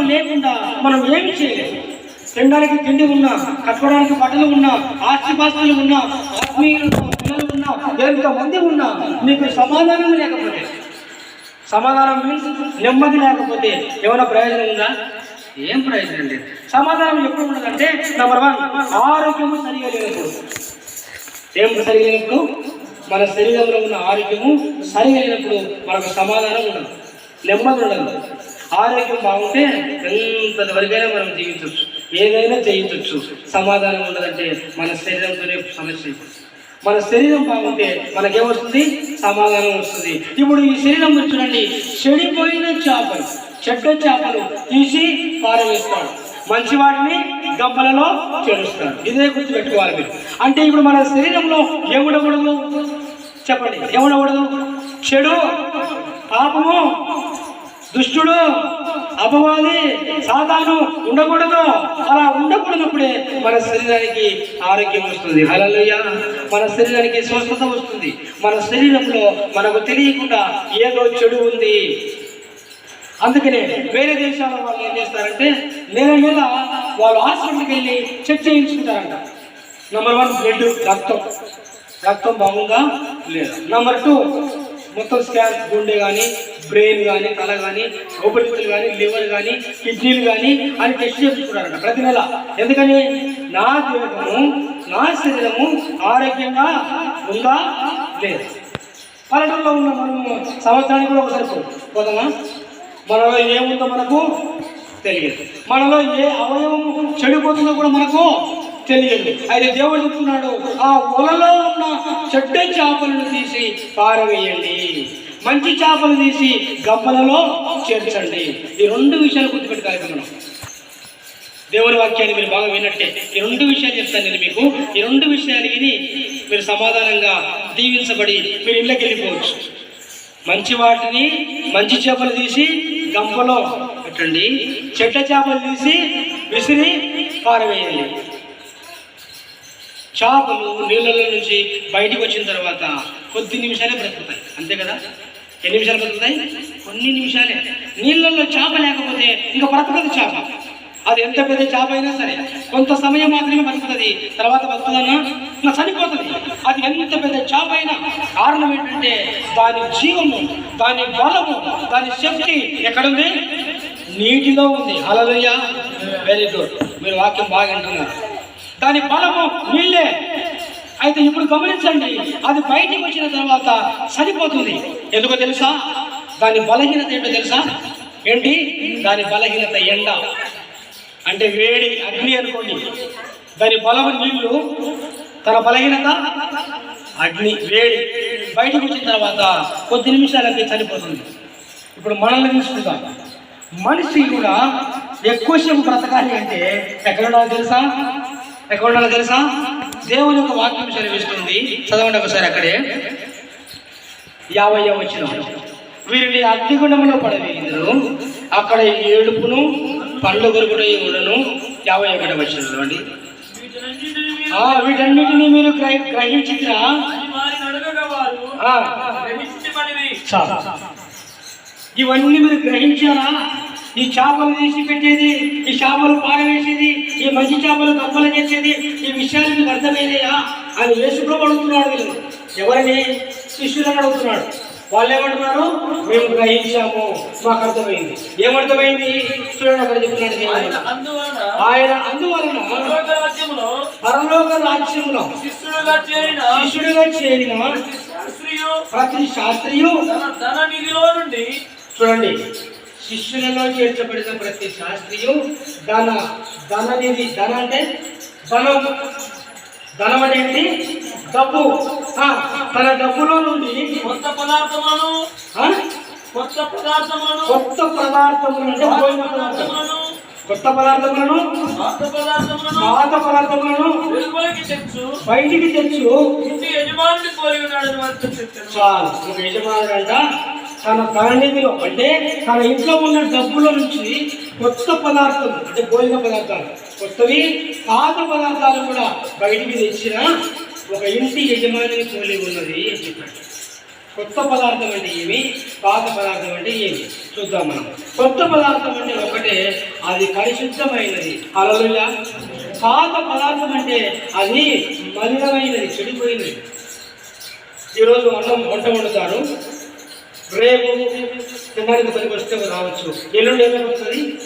సమాధానం లేకుండా మనం ఏమి చేయలేము తినడానికి తిండి ఉన్నా కట్టుకోవడానికి బట్టలు ఉన్నా ఆస్తిపాస్తులు ఉన్నా ఆత్మీయులు ఉన్నా, పిల్లలు ఉన్నా ఎంతమంది ఉన్నా నీకు సమాధానం లేకపోతే సమాధానం మీన్స్ నెమ్మది లేకపోతే ఏమైనా ప్రయోజనం ఉందా? ఏం ప్రయోజనం లేదు. సమాధానం ఎప్పుడు ఉండదంటే నెంబర్ వన్ ఆరోగ్యము సరిగా లేనప్పుడు. ఏం సరిగా లేనప్పుడు? మన శరీరంలో ఉన్న ఆరోగ్యము సరిగా లేనప్పుడు మనకు సమాధానం ఉండదు. నెమ్మది ఉండదు. ఆరోగ్యం బాగుంటే ఎంతవరకైనా మనం జీవించవచ్చు ఏదైనా చేయించవచ్చు సమాధానం ఉండదంటే మన శరీరంతోనే సమస్య. మన శరీరం బాగుంటే మనకేమొస్తుంది? సమాధానం వస్తుంది. ఇప్పుడు ఈ శరీరం చూడండి. చెడిపోయిన చేపలు చెడ్డ చేపలు తీసి పారవేస్తాడు. మంచి వాటిని గంపలలో చేరుస్తాడు. ఇదే గుర్తు పెట్టుకోవాలి మీరు. అంటే ఇప్పుడు మన శరీరంలో ఏముండకూడదు చెప్పండి. ఏముండకూడదు చెడు పాపము దుష్టుడు అపవాది సాధాను ఉండకూడదు. అలా ఉండకూడనప్పుడే మన శరీరానికి ఆరోగ్యం వస్తుంది. హలలుయ మన శరీరానికి స్వస్థత వస్తుంది. మన శరీరంలో మనకు తెలియకుండా ఏదో చెడు ఉంది. అందుకనే వేరే దేశాల వాళ్ళు ఏం చేస్తారంటే నెల నెల వాళ్ళు హాస్పిటల్కి వెళ్ళి చెక్ చేయించుకుంటారంట. నెంబర్ వన్ బ్లడ్ రక్తం. రక్తం బాగుందా? లేదా? నెంబర్ టూ మొత్తం స్కాన్ గుండె కానీ బ్రెయిన్ కానీ తల కానీ ఊపిరితిత్తులు కానీ లివర్ కానీ కిడ్నీలు కానీ అని టెస్ట్ చేయించుకుంటారంట ప్రతి నెల. ఎందుకని? నా జీవితము నా శరీరము ఆరోగ్యంగా ఉందా? లేదు. పల్లెటూరులో ఉన్న మనం సంవత్సరానికి కూడా ఒకసారి పోతామా మనలో ఏముందో మనకు తెలియదు. మనలో ఏ అవయవం చెడిపోతుందో కూడా మనకు తెలియండి అయితే దేవుడు చెప్తున్నాడు ఆ వలలో ఉన్న చెడ్డ చేపలను తీసి పారవేయండి. మంచి చేపలు తీసి గబ్బలలో చేర్చండి. ఈ రెండు విషయాలు గుర్తుపెట్టుకోవాలి మనం. దేవుని వాక్యాన్ని మీరు బాగా విన్నట్టే. ఈ రెండు విషయాలు చెప్తాను నేను మీకు. ఈ రెండు విషయాలు మీరు సమాధానంగా దీవించబడి మీరు ఇళ్ళకి వెళ్ళిపోవచ్చు. మంచి వాటిని మంచి చేపలు తీసి గంపలో పెట్టండి. చెడ్డ చేపలు తీసి విసిరి పారవేయండి. చేపలు నీళ్ళలో నుంచి బయటికి వచ్చిన తర్వాత కొద్ది నిమిషాలే బ్రతుకుతాయి. అంతే కదా? ఎన్ని నిమిషాలు బ్రతుకుతాయి? కొన్ని నిమిషాలే. నీళ్ళల్లో చేప లేకపోతే ఇంకా బ్రతకదు చేప. అది ఎంత పెద్ద చేప అయినా సరే కొంత సమయం మాత్రమే బతుకుతుంది తర్వాత బతుకుదన్నా చనిపోతుంది. అది ఎంత పెద్ద చేప అయినా కారణం ఏంటంటే దాని జీవము దాని బలము దాని శక్తి ఎక్కడుంది? నీటిలో ఉంది. అలలుయ్య వెరీ గుడ్ మీరు వాక్యం బాగా వింటున్నారు. దాని బలము వీళ్ళే. అయితే ఇప్పుడు గమనించండి అది బయటికి వచ్చిన తర్వాత సరిపోతుంది. ఎందుకో తెలుసా? దాని బలహీనత ఏంటో తెలుసా? ఏంటి? దాని బలహీనత ఎండ. అంటే వేడి అగ్ని అనుకోండి. దాని బలము నీళ్ళు తన బలహీనత అగ్ని వేడి. బయటకు వచ్చిన తర్వాత కొద్ది నిమిషాలకి చనిపోతుంది ఇప్పుడు మనల్ని తీసుకుందాం. మనిషి కూడా ఎక్కువసేపు బ్రతకాలి అంటే ఎక్కడ తెలుసా? ఎక్కడ ఉండాలో తెలుసా? దేవుని యొక్క వాక్యం చదివిస్తుంది. చదవండి ఒకసారి అక్కడే. యాభై వచ్చిన వీరిని అగ్నిగుండంలో పడవేయుదురు. అక్కడ ఏడుపును పండ్లు కొరుకుడు ఉండను. యాభై ఒకటి వచ్చిన చదవండి. వీటన్నిటిని మీరు ఆ, వీటన్నిటిని మీరు గ్రహి గ్రహించిరా అని వారి నడవగా వారు ఆ, గ్రహించబడిరి చాలు. ఇవన్నీ మీరు గ్రహించారా? ఈ చేపలు తీసి పెట్టేది ఈ చేపలు పారవేసేది ఈ మంచి చేపలు కప్పలు చేసేది ఈ విషయాలు మీకు అర్థమైనయా అని యేసుప్రభు అడుగుతున్నాడు వీళ్ళు. ఎవరిని శిష్యులను అడుగుతున్నాడు. వాళ్ళు ఏమంటున్నారు? మేము గ్రహించాము. మాకు అర్థమైంది. ఏమర్థమైంది? చూడండి అక్కడ చెప్తున్నాడు ఆయన. అందువలన పరలోక రాజ్యంలో శిష్యుడుగా చేరిన శిష్యుడిగా చేరిన ప్రతి శాస్త్రియు ధన నిధిలో నుండి చూడండి. శిష్యులలో చేర్చబడిన ప్రతి శాస్త్రియు ధన ధన నిధి ధన అంటే ధనం. ధనం అంటే ఏంటి డబ్బు తన డబ్బులో నుండి కొత్త పదార్థములను ఆ, కొత్త పదార్థములను కొత్త అంటే పోయిన పదార్థములను కొత్త పదార్థములను. పాత పదార్థములను పాత పదార్థములను వెలుగులోకి తెచ్చు. బయటికి తెచ్చు. ఇంటి పోలి ఉన్నాడని వారితో చెప్పాను చాలు. ఒక యజమానుడంట. తన ధననిధిలో అంటే తన ఇంట్లో ఉన్న డబ్బుల నుంచి కొత్త పదార్థం అంటే భోజన పదార్థాలు కొత్తవి పాత పదార్థాలు కూడా బయటికి తెచ్చిన ఒక ఇంటి యజమానిని పోలి ఉన్నది అని చెప్పాడు కొత్త పదార్థం అంటే ఏమి? పాత పదార్థం అంటే ఏమి? చూద్దాం మనం. కొత్త పదార్థం అంటే ఒకటే అది పరిశుద్ధమైనది. అలలుయ పాత పదార్థం అంటే అది మలినమైనది చెడిపోయినది. ఈరోజు అన్నం వంట వండుతారు. రేపు తినడానికి పనికి వస్తే రావచ్చు. ఎల్లుండి ఏమైనా వస్తుంది?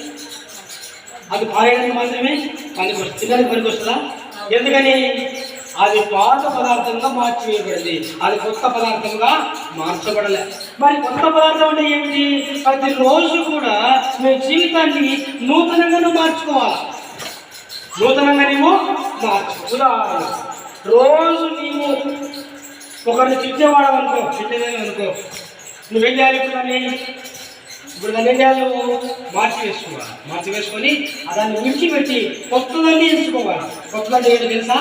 అది పారేయడానికి మాత్రమే పనికి వస్తుంది. తినడానికి పనికి వస్తుందా? ఎందుకని? అది పాత పదార్థంగా మార్చివేయబడింది. అది కొత్త పదార్థంగా మార్చబడలే. మరి కొత్త పదార్థం అంటే ఏమిటి? ప్రతి రోజు కూడా మీ జీవితాన్ని నూతనంగా మార్చుకోవాలి? నూతనంగా నీవు మార్చు ఉదాహరణ రోజు నీవు ఒకరిని తిట్టేవాడు అనుకో తిట్టేదేమి అనుకో నువ్వేం చేయాలి ఇప్పుడు దాన్ని? ఇప్పుడు దాన్ని ఏం చేయాలి నువ్వు? మార్చి వేసుకోవాలి. మార్చి వేసుకొని దాన్ని ఉడికి పెట్టి కొత్తదాన్ని ఎంచుకోవాలి. కొత్తదాన్ని ఏంటో తెలుసా?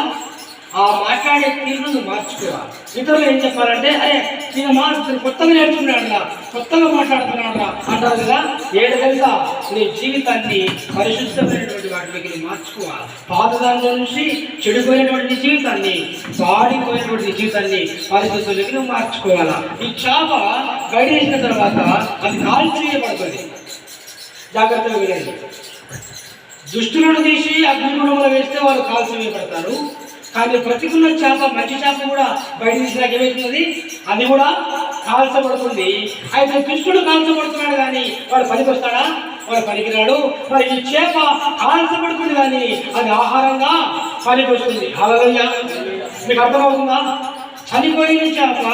ఆ మాట్లాడే తీరును నువ్వు మార్చుకోవాలి. ఇతరులు ఏం చెప్పాలంటే అరే నేను మార్చు కొత్తగా నేర్చుకున్నాడు కొత్తగా మాట్లాడుతున్నాడు అంటారు కదా. ఏడు తెలుసా నీ జీవితాన్ని పరిశుద్ధమైనటువంటి వాటిలోకి నువ్వు మార్చుకోవాలి. పాత దానిలో నుంచి చెడిపోయినటువంటి జీవితాన్ని పాడిపోయినటువంటి జీవితాన్ని పరిశుద్ధులకి నువ్వు మార్చుకోవాలా? ఈ చేప గడిచిన తర్వాత అది కాల్చేయబడుతుంది జాగ్రత్తగా వినండి. దుష్టులను తీసి అగ్నిగుణంలో వేస్తే వాళ్ళు కాల్చివేయబడతారు కానీ ప్రతికున్న చేప మంచి చేప కూడా బయట తీసినాక ఏమవుతుంది అది కూడా కాల్చబడుతుంది. అయితే కృష్ణుడు కాల్చబడుతున్నాడు కానీ వాడు పనికొస్తాడా? వాడు పనికిరాడు. మరి ఈ చేప కాల్చబడుతుంది కానీ అది ఆహారంగా పనికొస్తుంది. వస్తుంది మీకు అర్థమవుతుందా? చనిపోయిన చేప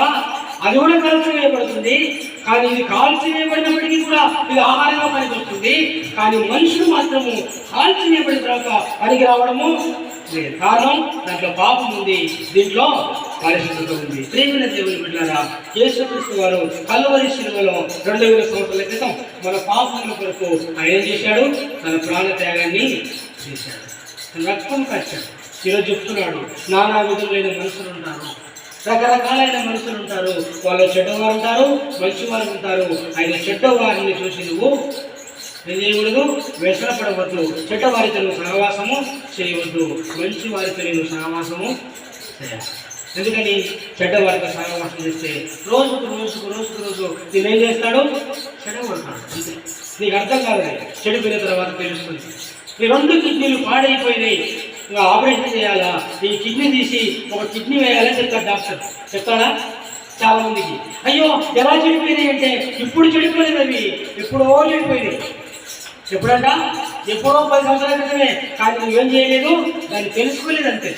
అది కూడా కాల్చివేయబడుతుంది కానీ ఇది కాల్చివేయబడినప్పటికీ కూడా ఇది ఆహారంగా పనికొస్తుంది. కానీ మనుషులు మాత్రము కాల్చివేయబడిన తర్వాత పనికి రావడము లేదు కారణం దాంట్లో పాపం ఉంది. దీంట్లో పరిశుద్ధత ఉంది. ప్రేమిన దేవుని బిడ్డారా యేసుక్రీస్తు వారు కల్వరి శిలువలో రెండు వేల సంవత్సరాల క్రితం మన పాపముల కొరకు ఆయన ఏం చేశాడు? తన ప్రాణ త్యాగాన్ని చేశాడు. తన రక్తం కట్టాడు ఈరోజు చెప్తున్నాడు నానా విధులైన మనుషులు ఉంటారు. రకరకాలైన మనుషులు ఉంటారు. వాళ్ళు చెడ్డవారు ఉంటారు మంచివారు ఉంటారు. ఆయన చెడ్డవారిని చూసి నువ్వు ఏం వ్యసనపడవద్దు చెడ్డ వారితో సహవాసము చేయవద్దు. మంచి వారితో నేను సహవాసము చేయాలి. ఎందుకని? చెడ్డవారితో సహవాసం చేస్తే రోజుకు రోజుకు రోజుకు రోజు నేను ఏం చేస్తాడు? చెడగొడతాడు. అంతే. నీకు అర్థం కాదు చెడిపోయిన తర్వాత తెలుస్తుంది. ఈ రెండు కిడ్నీలు పాడైపోయినాయి. ఇంకా ఆపరేషన్ చేయాలా? ఈ కిడ్నీ తీసి ఒక కిడ్నీ వేయాలని చెప్తాడు డాక్టర్. చెప్తాడా? చాలా మందికి అయ్యో ఎలా చెడిపోయినాయి అంటే ఇప్పుడు చెడిపోలేదు అవి. ఎప్పుడో చెడిపోయినాయి. ఎప్పుడంట? ఎప్పుడో పది సంవత్సరాల క్రితమే. కానీ నువ్వేం చేయలేదు? దాన్ని తెలుసుకోలేదు అంతే.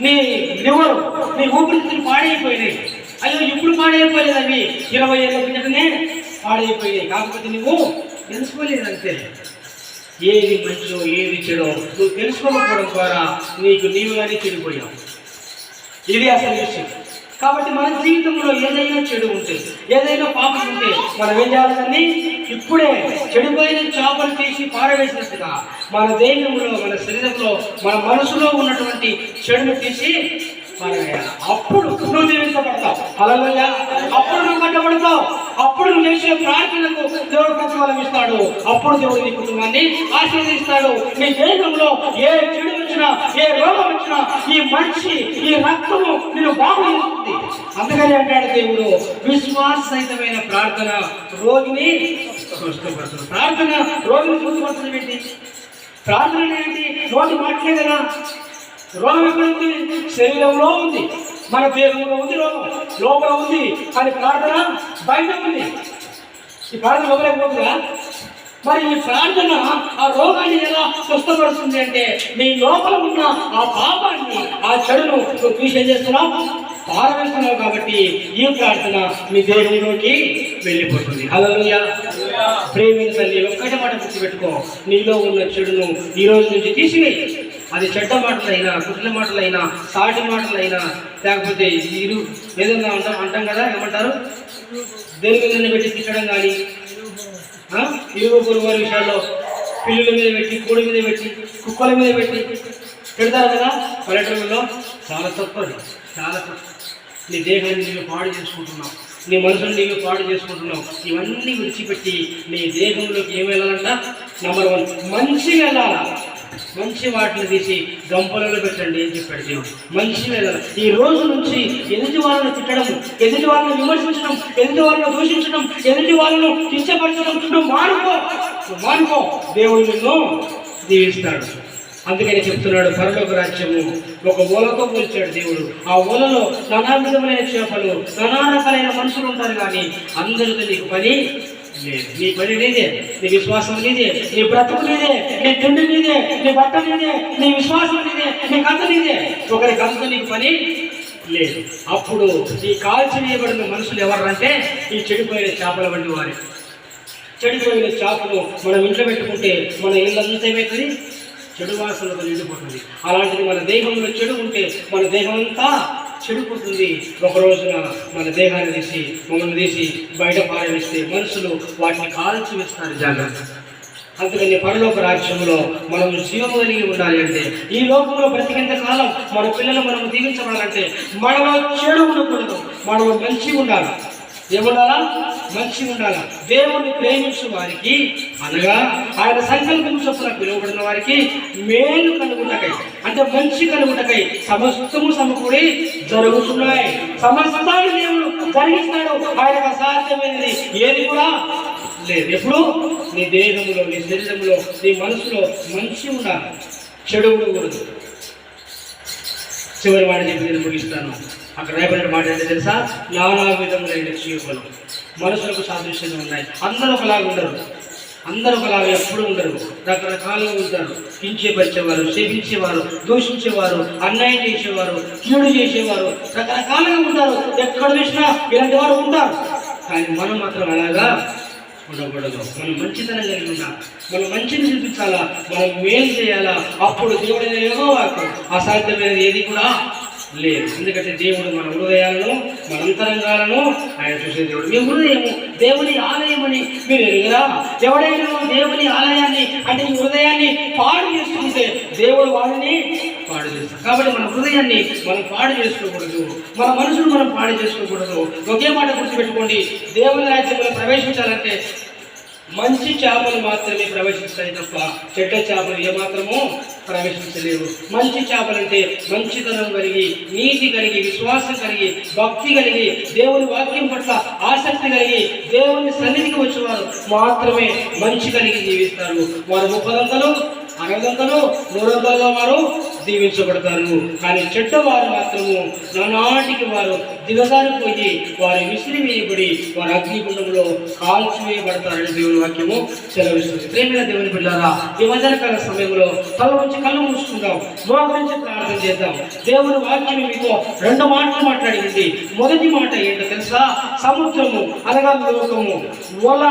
నీ లివర్ నీ ఊపిరితిత్తులు పాడైపోయినాయి. అయ్యో ఇప్పుడు పాడైపోలేదు అవి. ఇరవై ఏళ్ళ కిందటనే పాడైపోయినాయి. కాకపోతే నువ్వు తెలుసుకోలేదు అంతే. ఏది మంచో ఏది చెడో నువ్వు తెలుసుకోకపోవడం ద్వారా నీకు నీవుగానే చెడిపోయావు. ఇది అసలు విషయం. కాబట్టి మన జీవితంలో ఏదైనా చెడు ఉంటే ఏదైనా పాపం ఉంటే మనం ఏం చేయాలని ఇప్పుడే చెడుపైన చేపలు తీసి పారవేసినట్టుగా మన దేహంలో మన శరీరంలో మన మనసులో ఉన్నటువంటి చెడును తీసి పారవేయాలి. అప్పుడు నువ్వు జీవించబడతావు అలలోయ అప్పుడు నువ్వు కట్టబడతావు. అప్పుడు నువ్వు చేసే ప్రార్థనకు దేవుడు ప్రతిఫలం ఇస్తాడు. అప్పుడు దేవుడు నీ కుటుంబాన్ని ఆశీర్వదిస్తాడు. నీ దేశంలో ఏ చెడు వచ్చినా ఏ రోగం వచ్చినా ఈ మనిషి ఈ రక్తము నేను బాగు అందుకని అంటాడు దేవుడు విశ్వాసహితమైన ప్రార్థన. రోగిని ప్రార్థన రోగిని స్వస్థపడుతుంది ఏంటి? ప్రార్థన ఏంటి? రోగి మాటలే కదా. రోగం ఎక్కడ ఉంది శరీరంలో ఉంది. మన దేహంలో ఉంది రోగం లోపల ఉంది. కానీ ప్రార్థన బయట ఉంది. ఈ ప్రార్థన లోపలేకపోతుందా మరి ఈ ప్రార్థన ఆ రోగాన్ని ఎలా స్వస్థపడుతుంది అంటే నీ లోపల ఉన్న ఆ పాపాన్ని ఆ చెడును నువ్వు తీసేం చేస్తున్నావు? పారవేస్తున్నావు కాబట్టి ఈ ప్రార్థన నీ దేవునిలోకి వెళ్ళిపోతుంది. హల్లెలూయా. తల్లి ఒక్కటి మాట గుర్తుపెట్టుకో. నీలో ఉన్న చెడును ఈ రోజు నుంచి తీసివేయి. అది చెడ్డ మాటలైనా కుట్ల మాటలైనా సాటి మాటలైనా లేకపోతే ఇరు ఏదైనా అంటాం అంటాం కదా ఏమంటారు? దేని మీద పెట్టి తిట్టడం కానీ ఇరుగు పొరుగు వారి విషయాల్లో పిల్లుల మీద పెట్టి కోడి మీద పెట్టి కుక్కల మీద పెట్టి పెడతారు కదా? పర్యటనలో చాలా తప్పది చాలా తప్పు. నీ దేహాన్ని నీవు పాడు చేసుకుంటున్నావు నీ మనసును నీవు పాడు చేసుకుంటున్నావు ఇవన్నీ విడిచిపెట్టి నీ దేహంలోకి ఏం వెళ్ళాలంట? నెంబర్ వన్ మంచి వెళ్ళాలా? మంచి వాటిని తీసి గంపలలో పెట్టండి అని చెప్పాడు దేవుడు. మంచి వెళ్ళాలి ఈ రోజు నుంచి ఎదుటి వాళ్ళను తిట్టడం ఎదుటి వాళ్ళను విమర్శించడం ఎదుటి వాళ్ళను దూషించడం ఎదుటి వాళ్ళను కించపరచడం నువ్వు మానుకో. మానుకో. దేవుడు నిన్ను దీవిస్తాడు. అందుకని చెప్తున్నాడు పరలోక రాజ్యము ఒక ఓలతో పోల్చాడు దేవుడు. ఆ ఓలలో నానా విధమైన చేపలు నానా రకాలైన మనుషులు ఉంటారు కానీ అందరితో నీకు పని నీ పని నీదే నీ విశ్వాసం నీదే నీ బ్రతుకు నీదే నీ తిండి నీదే నీ బట్ట నీదే నీ విశ్వాసం నీదే నీ కంత నీదే. ఒకరి కథ నీకు పని లేదు. అప్పుడు ఈ కాల్చి వేయబడిన మనుషులు ఎవరంటే ఈ చెడిపోయిన చేపల వంటి వారి. చెడిపోయిన చేపలు మనం ఇంట్లో పెట్టుకుంటే మన ఇల్లంతా ఏమవుతుంది చెడు వాసనతో నిండిపోతుంది. అలాంటిది మన దేహంలో చెడు ఉంటే మన దేహం అంతా చెడిపోతుంది. ఒక రోజున మన దేహాన్ని తీసి మమ్మల్ని తీసి బయట పారవేస్తే మనుషులు వాటిని కాల్చి వేస్తారు జాగ్రత్త. అందుకని పరలోక రాజ్యంలో మనం జీవం కలిగి ఉండాలి అంటే ఈ లోకంలో బ్రతికేంత కాలం మన పిల్లలు మనం దీవించబడాలంటే మనలో చెడు ఉండకూడదు మనలో మంచి ఉండాలి. ఏముండాలా? మంచి ఉండాలా దేవుని ప్రేమించు వారికి అనగా ఆయన సంకల్పం చొప్పున పిలువబడిన వారికి మేలు కలుగుటకై అంటే మంచి కలుగుటకై సమస్తము సమకూడి జరుగుతున్నాయి. సమస్తాన్ని దేవుడు కలిగిస్తాడు. ఆయనకు అసాధ్యమైనది ఏది కూడా లేదు. ఎప్పుడు? నీ దేహంలో నీ శరీరంలో నీ మనసులో మంచి ఉండాలి చెడు ఉండకూడదు చివరి వాడిని నేను ముగిస్తాను. అక్కడ రేపటి మాట ఏంటో తెలుసా? నానా విధములైన చీపులు మనుషులకు సాదృశ్యంగా ఉన్నాయి. అందరూ ఒకలాగా ఉండరు. అందరూ ఒకలాగా ఎప్పుడు ఉండరు. రకరకాలుగా ఉంటారు. కించేపరిచేవారు శపించేవారు దూషించేవారు అన్యాయం చేసేవారు కీడు చేసేవారు రకరకాలుగా ఉంటారు. ఎక్కడ చూసినా ఇలాంటి వారు ఉంటారు. కానీ మనం మాత్రం అలాగా ఉండకూడదు. మనం మంచితనం కలిగి ఉండాలి. మనం మంచిని చూపించాలా? మనం మేలు చేయాలా? అప్పుడు దేవుడు ఏమో అసాధ్యమైనది ఏది కూడా లేదు. ఎందుకంటే దేవుడు మన హృదయాలను మన అంతరంగాలను ఆయన చూసే దేవుడు. మీ హృదయము దేవుని ఆలయం అని మీరు ఎరుగురా? ఎవడైనా దేవుని ఆలయాన్ని అంటే ఈ హృదయాన్ని పాడు చేసుకుంటే దేవుడు వాళ్ళని పాడు చేస్తాడు. కాబట్టి మన హృదయాన్ని మనం పాడు చేసుకోకూడదు. మన మనసును మనం పాడు చేసుకోకూడదు. ఒకే మాట గుర్తుపెట్టుకోండి. దేవుని రాజ్యంలో ప్రవేశించాలంటే మంచి చేపలు మాత్రమే ప్రవేశిస్తాయి తప్ప చెడ్డ చేపలు ఏమాత్రము ప్రవేశించలేవు. మంచి చేపలంటే మంచితనం కలిగి నీతి కలిగి విశ్వాసం కలిగి భక్తి కలిగి దేవుని వాక్యం పట్ల ఆసక్తి కలిగి దేవుని సన్నిధికి వచ్చేవారు మాత్రమే మంచి కలిగి జీవిస్తారు. వారు ముప్పదంతలు అరగంతలు నూరంతలుగా వారు దీవించబడతారు. కానీ చెడ్డవారు మాత్రము నానాటికి వారు దిగజారిపోయి వారి విసిరి వేయబడి వారి అగ్నిగుండంలో కాల్చివేయబడతారని దేవుని వాక్యము సెలవిస్తుంది. ప్రేమైన దేవుని బిడ్డారా ఈ మధ్యకాల సమయంలో తల నుంచి కళ్ళు మూసుకుందాం మా ప్రార్థన చేద్దాం. దేవుని వాక్యం మీతో రెండు మాటలు మాట్లాడింది. మొదటి మాట ఏంటో తెలుసా? సముద్రము అనగా లోకము. వల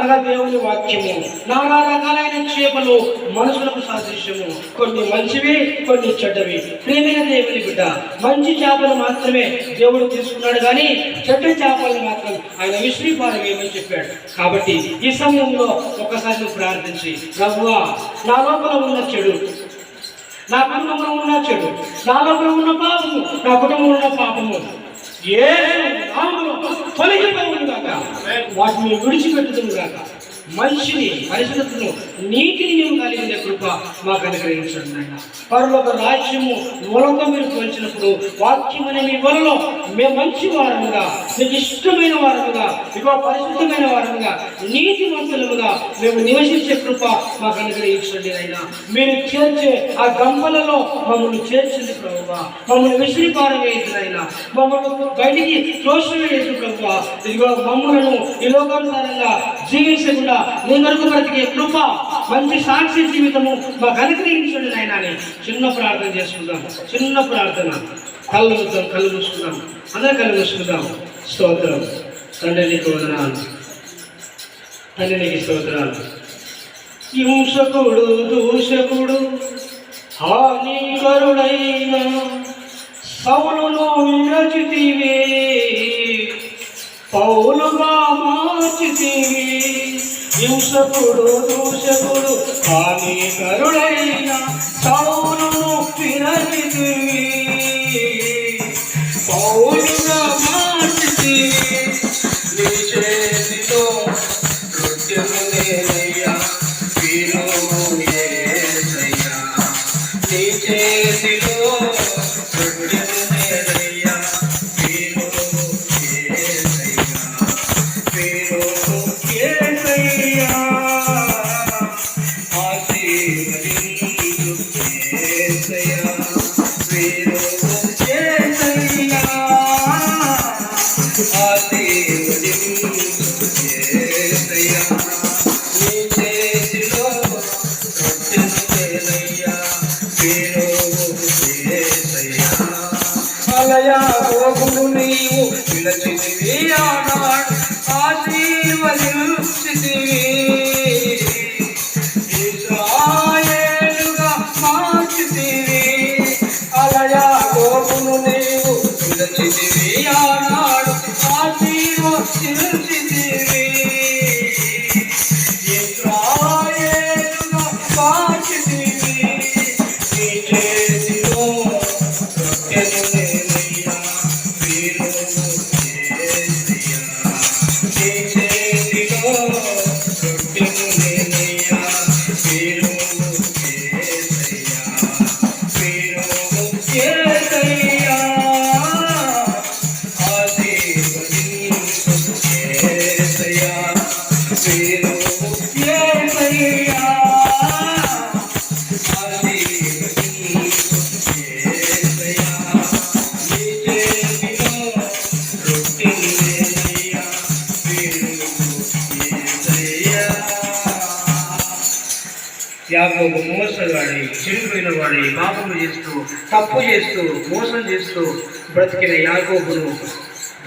అనగా దేవుని వాక్యము. నానా రకాలైన చేపలు మనుషులకు సాదృశ్యము. కొన్ని మంచివి కొన్ని చెడ్డవి. ప్రేమైన దేవుని బిడ్డ మంచి చేపలు మాత్రమే దేవుడు తీసుకున్నాడు కానీ చెట్టు చేపలు మాత్రం ఆయన విశ్రీ ఏమని చెప్పాడు? కాబట్టి ఈ సమయంలో ఒక్కసారి నువ్వు ప్రార్థించి ప్రభువా నా లోపల ఉన్న చెడు నా కుటుంబంలో ఉన్న చెడు నా లోపల ఉన్న పాపము నా కుటుంబంలో ఉన్న పాపము ఏ నామములో వాటిని విడిచిపెట్టుదును గాక. మనిషిని పరిశుద్ధతను నీటిని మేము కలిగి ఉండే కృప మాకు అనుగ్రహించండి నాయన. పరులోక రాజ్యము మూలంగా మీరు పోల్చినప్పుడు వాక్యం అనే మీ వలలో మేము మంచి వారముగా మీకు ఇష్టమైన వారముగా ఇగో పరిశుద్ధమైన వారముగా నీతివంతులముగా మేము నివసించే కృప మాకు అనుగ్రహించండి అయినా మీరు చేర్చే ఆ గంపలలో మమ్మల్ని చేర్చింది ప్రభు మమ్మల్ని విసిరి పారవేయదు అయినా మమ్మల్ని బయటికి త్రోసివేయదు ప్రభు ఇదిగో మమ్మలను ఈ లోకానుసారంగా జీవించకుండా నీ వరకు బ్రతికే కృప మంచి సాక్షి జీవితము మాకు అనుగ్రహించండి నాయన అని చిన్న ప్రార్థన చేసుకుందాం. చిన్న ప్రార్థన. కళ్ళు మూద్దాం కళ్ళు మూసుకుందాం. అందరూ కళ్ళు మూసుకుందాం. స్తోత్రం. తండ్రి నీకు వదనాలు. తండ్రి నీకు స్తోత్రాలు. హింసకుడు దూషకుడు హానికరుడైన సౌలును విరచితివే పౌలుగా మార్చితివి హింసకుడు దూషకుడు హానికరుడైన సౌలును విరచితివి పౌలు say, say, చేస్తూ తప్పు చేస్తూ మోసం చేస్తూ బ్రతికిన యాగోబును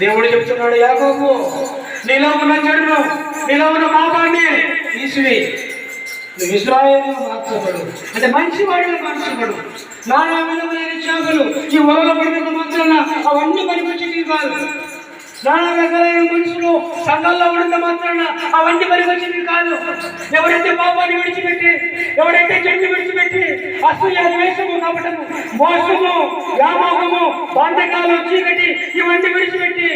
దేవుడు చెప్తున్నాడు యాగోబు నీలో ఉన్న చెడును నీలో ఉన్న పాపాన్ని తీసివేయి నువ్వు ఇస్రాయేలు మార్చబడు. అంటే మంచి వాడిని మార్చబడు. నానా విధములైన చేపలు ఈ వలలో పడినంత మాత్రాన అవన్నీ పనికొచ్చేవి కాదు. నానా రకాలైన మనుషులు సంఘాల్లో ఉన్నంత మాత్రాన అవన్నీ పరిగొచ్చింది కాదు. ఎవరైతే పాపాన్ని విడిచిపెట్టి ఎవరైతే చెట్టు విడిచిపెట్టి అసూయ ద్వేషము కపటము మోసము వ్యామోహము బంధకాలు చీకటి ఇవన్నీ విడిచిపెట్టి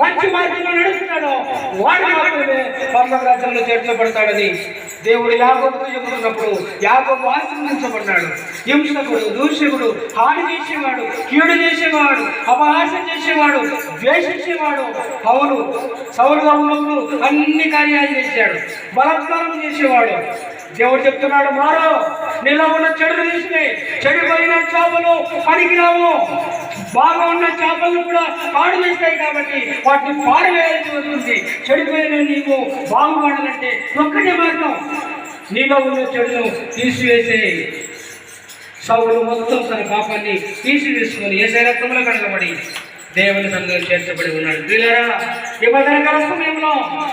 మంచి మార్గంలో నడుస్తున్నాడో వాడు మాత్రమే పర్లోక చేర్చబడతాడని దేవుడు యాగోబుతో చెబుతున్నప్పుడు యాగోబు ఆశీర్వదించబడ్డాడు హింసకుడు దూషకుడు హాని చేసేవాడు కీడు చేసేవాడు అపహాసం చేసేవాడు ద్వేషించేవాడు అవును సౌలుగా ఉన్నప్పుడు అన్ని కార్యాలు చేశాడు. బలత్కారం చేసేవాడు. దేవుడు చెప్తున్నాడు మారో నీలో ఉన్న చెడు తీసినే చెడిపోయిన చేపలు పనికిరావు. బాగా ఉన్న చేపలను కూడా పాడు చేస్తాయి కాబట్టి వాటిని పాడవేయాల్సి వస్తుంది. చెడిపోయిన నీవు బాగుపడాలంటే ఒక్కటే మార్గం. నీలో ఉన్న చెడును తీసివేసే సౌలు మొత్తం తన పాపాన్ని తీసివేసుకొని ఏ రక్తంలో కడగబడి దేవుని సంఘం చేర్చబడి ఉన్నాడు. వీళ్ళరా ఈ భద్రకాల సమయంలో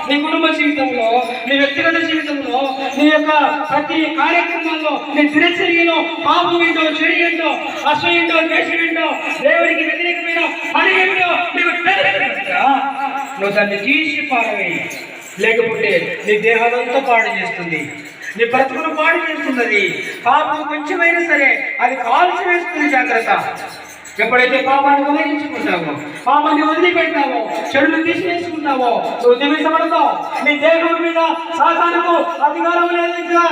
నీ కుటుంబ జీవితంలో నీ వ్యక్తిగత జీవితంలో నీ యొక్క ప్రతి కార్యక్రమంలో నీ దినచర్యలో పాపం ఏంటో చెడు ఏంటో అసలు ఏంటో ఏంటో దేవుడికి వ్యతిరేకమైన పని ఏంటో నీకు నువ్వు దాన్ని తీసి పారవేయి. లేకపోతే నీ దేహాలంతా పాడు చేస్తుంది. నీ బ్రతుకును పాడు చేస్తున్నది పాపం కొంచెమైనా సరే అది కాల్చి వేస్తుంది జాగ్రత్త. ఎప్పుడైతే పాపాన్ని వదిలించుకుంటావో పాపాన్ని వదిలిపెట్టావో చెడులు తీసివేసుకుంటావో నువ్వు దివిసపడతావు నీ దేహం మీద సాతానుకు అధికారం లేదు ఇంకా.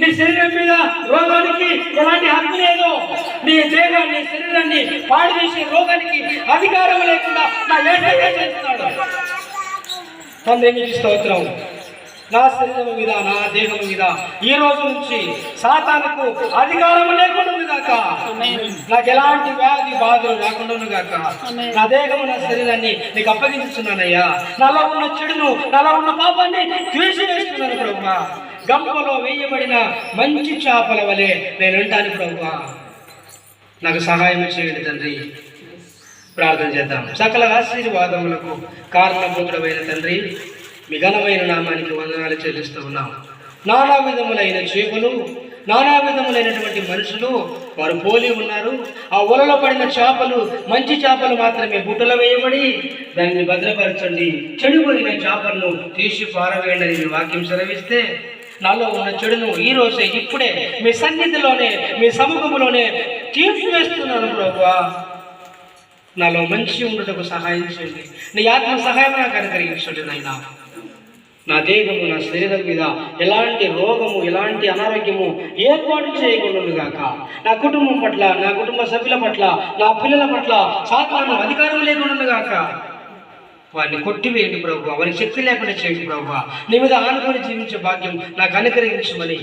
నీ శరీరం మీద రోగానికి ఎలాంటి హక్కు లేదు. నీ దేహాన్ని శరీరాన్ని పాడు చేసే రోగానికి అధికారం లేకుండా నా ఏసయ్య చేస్తున్నాడు తండ్రి స్తోత్రం. నా శరీరం మీద నా దేహం మీద ఈ రోజు నుంచి సాతానుకు అధికారం లేకుండా గాక. నాకు ఎలాంటి వ్యాధి బాధలు రాకుండా గాక. నా దేహము నా శరీరాన్ని నీకు అప్పగించుతున్నానయ్యా నాలో ఉన్న చెడును నాలో ఉన్న పాపాన్ని తీసివేస్తున్నాను ప్రభా గంపలో వేయబడిన మంచి చేపల వలె నేను అంటాను ప్రభా నాకు సహాయం చేయండి తండ్రి. ప్రార్థన చేద్దాం. సకల ఆశీర్వాదములకు కారణభూతుడమైన తండ్రి. మీ ఘనమైన నామానికి వందనాలు చెల్లిస్తూ ఉన్నాం. నానా విధములైన చేపలు నానా విధములైనటువంటి మనుషులు వారు పోలి ఉన్నారు. ఆ ఒలలో పడిన చేపలు మంచి చేపలు మాత్రమే బుట్టలో వేయబడి దానిని భద్రపరచండి. చెడిపోయిన చేపలను తీసి పారవేయండి అని వాక్యం సెలవిస్తే నాలో ఉన్న చెడును ఈ రోజే ఇప్పుడే మీ సన్నిధిలోనే మీ సముఖంలోనే తీర్చివేస్తున్నాను ప్రభా నాలో మంచి ఉండటకు సహాయం చేయండి. నీ ఆత్మ సహాయం నాకు అనుగ్రహించండి నాయనా నా దేహము నా శరీరం మీద ఎలాంటి రోగము ఎలాంటి అనారోగ్యము ఏర్పాటు చేయకుండా నా కుటుంబం పట్ల నా కుటుంబ సభ్యుల పట్ల నా పిల్లల పట్ల సాధారణ అధికారం లేకుండా వారిని కొట్టివేయండి ప్రభు వారికి శక్తి లేకుండా చేయండి ప్రభు. నీ మీద ఆనుకొని జీవించే భాగ్యం నాకు అనుగ్రహించమని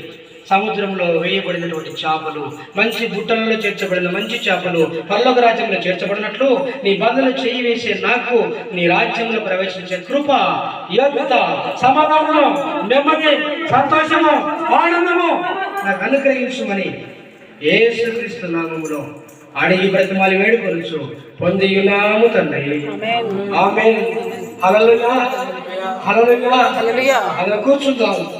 సముద్రంలో వేయబడినటువంటి చేపలు మంచి బుట్టలలో చేర్చబడిన మంచి చేపలు పర్లోక రాజ్యంలో చేర్చబడినట్లు నీ బదులు చేయి వేసే నాకు నీ రాజ్యంలో ప్రవేశించే కృప యోగ్యత సమాధానము నెమ్మది సంతోషము ఆనందము నాకు అనుగ్రహించమని యేసుక్రీస్తు నామములో అడిగి బ్రతిమాలి వేడుకొనొచ్చు పొందియున్నాము తండ్రి. ఆమేన్. హల్లెలూయా. హల్లెలూయా. అలా కూర్చుందాం.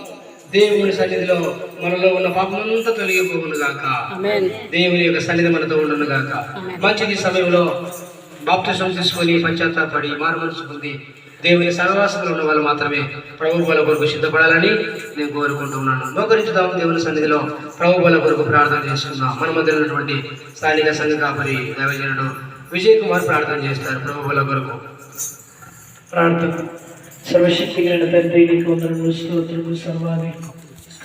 దేవుని సన్నిధిలో మనలో ఉన్న పాపమంతా తొలగిపోవును గాక. దేవుని యొక్క సన్నిధి మనతో ఉండును గాక. మంచిది సమయంలో బాప్తిసం తీసుకొని పశ్చాత్తాపడి మారు మనసు పొంది దేవుని సహవాసంలో ఉన్న వాళ్ళు మాత్రమే ప్రభు బల కొరకు సిద్ధపడాలని నేను కోరుకుంటున్నాను మోకరించుదాం దేవుని సన్నిధిలో ప్రభు బల కొరకు ప్రార్థన చేసుకుందాం. మన మధ్య ఉన్నటువంటి స్థానిక సంఘ కాపరి దైవజనుడు విజయ్ కుమార్ ప్రార్థన చేస్తారు. ప్రభు బల కొరకు. ప్రార్థన. సర్వశక్తి కలిగిన తండ్రి నీకు వందరములు స్తోత్రము సర్వాది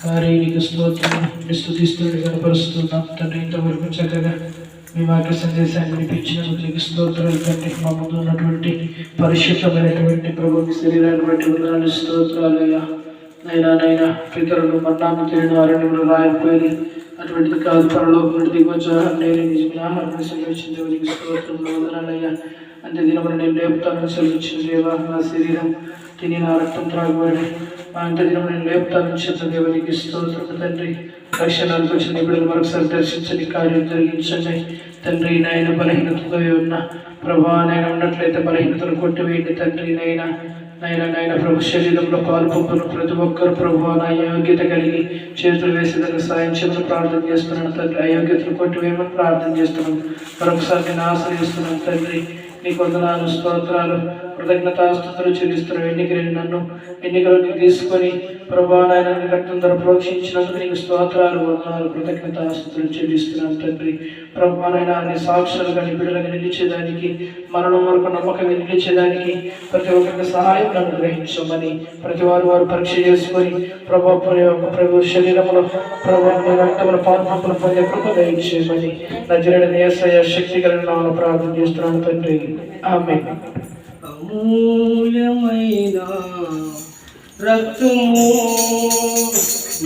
కారే నీకు స్తోత్రము. స్థుతిస్తుడు కనపరుస్తున్నాం తండ్రి. ఇంతవరకు చక్కగా మీ మాట సందేశాన్ని వినిపించినందుకు నీకు స్తోత్రాలు తండ్రి. మా ముందు ఉన్నటువంటి పరిశుద్ధమైనటువంటి ప్రభు శరీరాన్ని బట్టి వందనాలు స్తోత్రాలయ్యా నైనా నైనా పితరులు మన్నాను తిరిగిన అరణ్యంలో రాయకపోయి అటువంటిది కాదు పరలోకం నుండి దిగొచ్చారు నేను నిజమైన దేవునికి అంతే దినమున నేను లేపుతాను సెలవిచ్చిన దేవా నా శరీరం తిని నా రక్తం త్రాగబడి. మా అంత దినము నేను లేపుతానని చెప్పిన దేవునికి స్తోత్రం. తండ్రి రక్షణ అనుకొచ్చిన బిడ్డలు మరొకసారి దర్శించని కార్యం జరిగించండి. తండ్రి నాయన బలహీనతతో ఉన్న. ప్రభా నైనా ఉన్నట్లయితే బలహీనతను కొట్టివేయండి. తండ్రి నైనా నాయన నాయన ప్రభు శరీరంలో పాలు ప్రతి ఒక్కరు ప్రభు నా యోగ్యత కలిగి చేతులు వేసేదానికి సాయం చేయమని ప్రార్థన చేస్తున్నాను తండ్రి. అయోగ్యతను కొట్టివేయమని ప్రార్థన చేస్తున్నాను. మరొకసారి నేను ఆశ్రయిస్తున్నాను తండ్రి. నీ కొందనాలు స్తోత్రాలు. కృతజ్ఞతాస్తుతులు చెల్లిస్తున్నాను ఎన్నికలు నన్ను ఎన్నికలోకి తీసుకొని ప్రభా నాయన రక్తం ధర ప్రోక్షించినందుకు నీకు స్తోత్రాలు వందనాలు కృతజ్ఞతాస్తుతులు చెల్లిస్తున్నాను తండ్రి. ప్రభా నాయన నీ సాక్షులుగా నీ నిలిచేదానికి మరణం వరకు నమ్మకంగా నిలిచేదానికి ప్రతి ఒక్కరికి సహాయం అనుగ్రహించమని ప్రతి వారు వారు పరీక్ష చేసుకొని ప్రభా ప్రభు శరీరంలో ప్రభా రక్తముల పాల్పంపులు పొందే కృప దయచేయమని నజరడ నేసయ శక్తి కలిగిన ప్రార్థన చేస్తున్నాను తండ్రి. ఆమె అమూల్యమైన రక్తము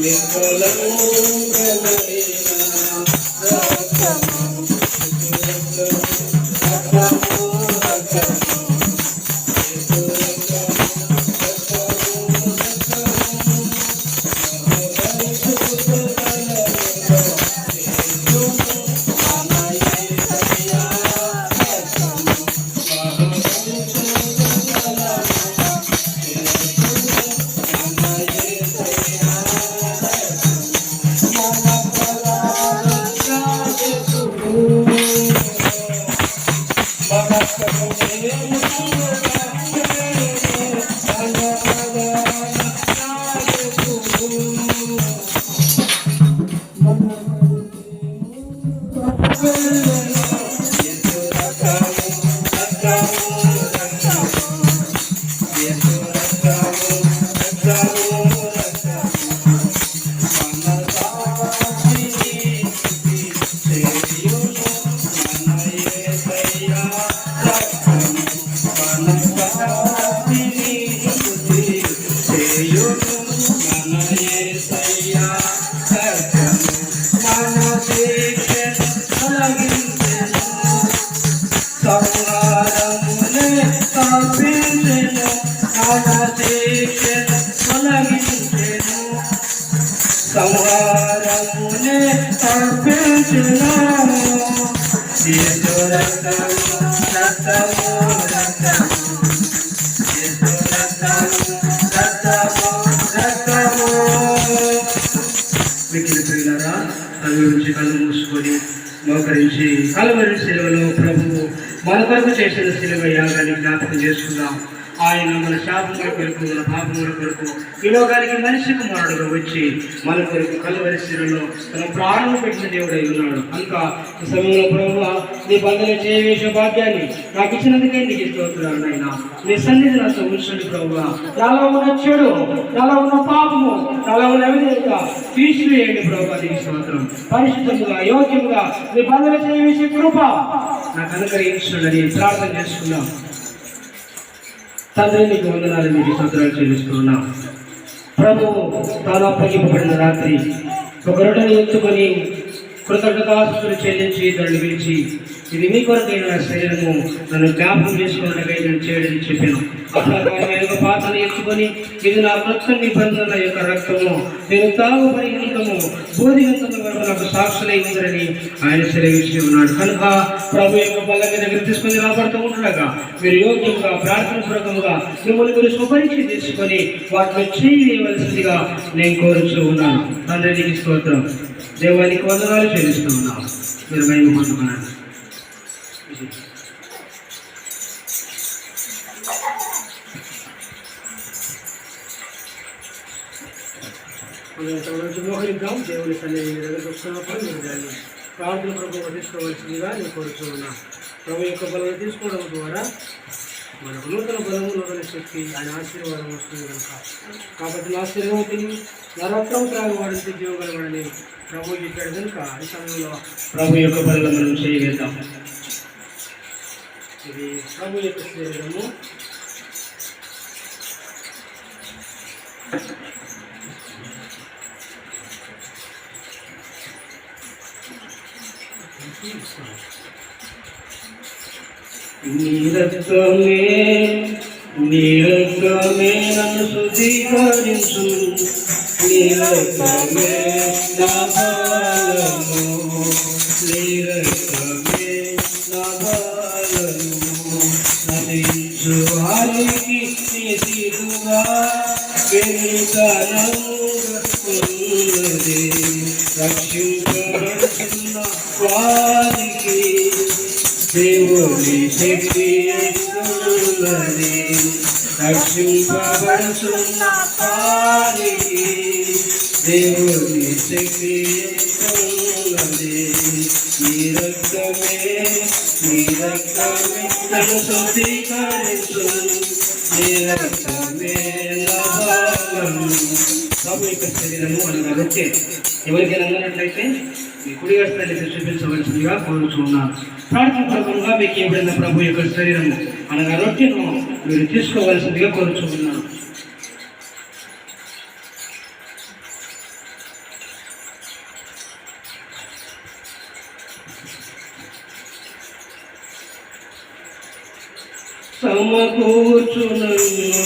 నిర్మలమైన రక్తము రక్తము. నామశేషను తొలగించెను సంహారమునే కల్పించెను యేసు రక్తము రక్తము రక్తము రక్తము రక్తము రక్తము మిగిలిన కళ్ళు నుంచి కళ్ళు మూసుకొని మోకరించి కలవరి శిలువలో ప్రభువు మన కొరకు చేసిన శిలువ యాగాన్ని జ్ఞాపకం చేసుకుందాం ఆయన మన శాపముల కొరకు మన పాపముల కొరకు ఈ లోకానికి మనిషి కుమారుడుగా వచ్చి మన కొరకు కలవరి తన ప్రాణం పెట్టిన దేవుడై ఉన్నాడు. కనుక ఈ సమయంలో ప్రభు నీ బంధన చేయవేసే భాగ్యాన్ని నాకు ఇచ్చినందుకే నీకు ఇస్తున్నాను ఆయన నీ సన్నిధి నాతో ఉంచండి ప్రభు నాలో ఉన్న చెడు నాలో ఉన్న పాపము నాలో ఉన్న అవిధేయత తీసివేయండి ప్రభు నీకు స్తోత్రం. పరిశుద్ధంగా యోగ్యంగా నీ చేయ చేయవేసే కృప నాకు అనుగ్రహించుడని ప్రార్థన చేసుకున్నాం తండ్రి నీకు వందనాలు మీకు సంతరాలు చెల్లిస్తున్నాం ప్రభువు తాను అప్పగింపబడిన రాత్రి ఒక రొట్టెని ఎత్తుకొని కృతజ్ఞతాస్తులు చెల్లించి దాన్ని పిలిచి ఇది మీ కొరకు నా శరీరము. నన్ను జ్ఞాపకం చేసుకున్నట్టుగా నేను చేయడం చెప్పాను. అప్పుడు ఆయన యొక్క పాత్రను ఎత్తుకొని ఇది నా కొత్త నిబంధన యొక్క రక్తము. నేను తాగు పరిగణితము. బోధిగంతుల వరకు నాకు సాక్షులై ఉందని ఆయన సెలవించి ఉన్నాడు. కనుక ప్రభు యొక్క పల్లకి మీద తీసుకొని రాబడుతూ ఉంటుండగా మీరు యోగ్యంగా ప్రార్థన పూర్వకంగా మిమ్మల్ని మీరు సుపరీక్ష తీసుకొని వాటిని చేయవలసిందిగా నేను కోరుచూ ఉన్నాను. తండ్రి నీకు స్తోత్రం. దేవానికి వందనాలు చెల్లిస్తూ ఉన్నాను మీరు మేము పొందుకున్నాను. మోహరిద్దాం దేవుని సన్నిధి మీ దగ్గరకు వస్తున్నప్పుడు మీరు దాన్ని ప్రార్థన ప్రభు తీసుకోవాల్సిందిగా నేను కోరుతూ ఉన్నా ప్రభు యొక్క బలం తీసుకోవడం ద్వారా మనకు నూతన బలము నూతన శక్తి ఆయన ఆశీర్వాదం వస్తుంది కనుక కాబట్టి నా శరీరం తిని నా రక్తం త్రాగవాడంటే జీవగలవాడని ప్రభు చెప్పాడు కనుక ఈ సమయంలో ప్రభు యొక్క బలం మనం చేయగలుగుతాం ఇది స్టవ్ చేసే విధము నీరత్వమే నీరత్వమే నన్ను శుద్ధీకరించు నీరత్వమే నా బాలము ಕರ ఎవరికి అందినట్లయితే మీ కుడిగా తల్లికి చూపించవలసిందిగా కోరుచున్నాను. ప్రార్థనపూర్వకంగా మీకు ఎప్పుడైనా ప్రభు యొక్క శరీరము అనగా రొట్టెను మీరు తీసుకోవాల్సిందిగా కోరుచున్నాను. సమకూర్చునన్ను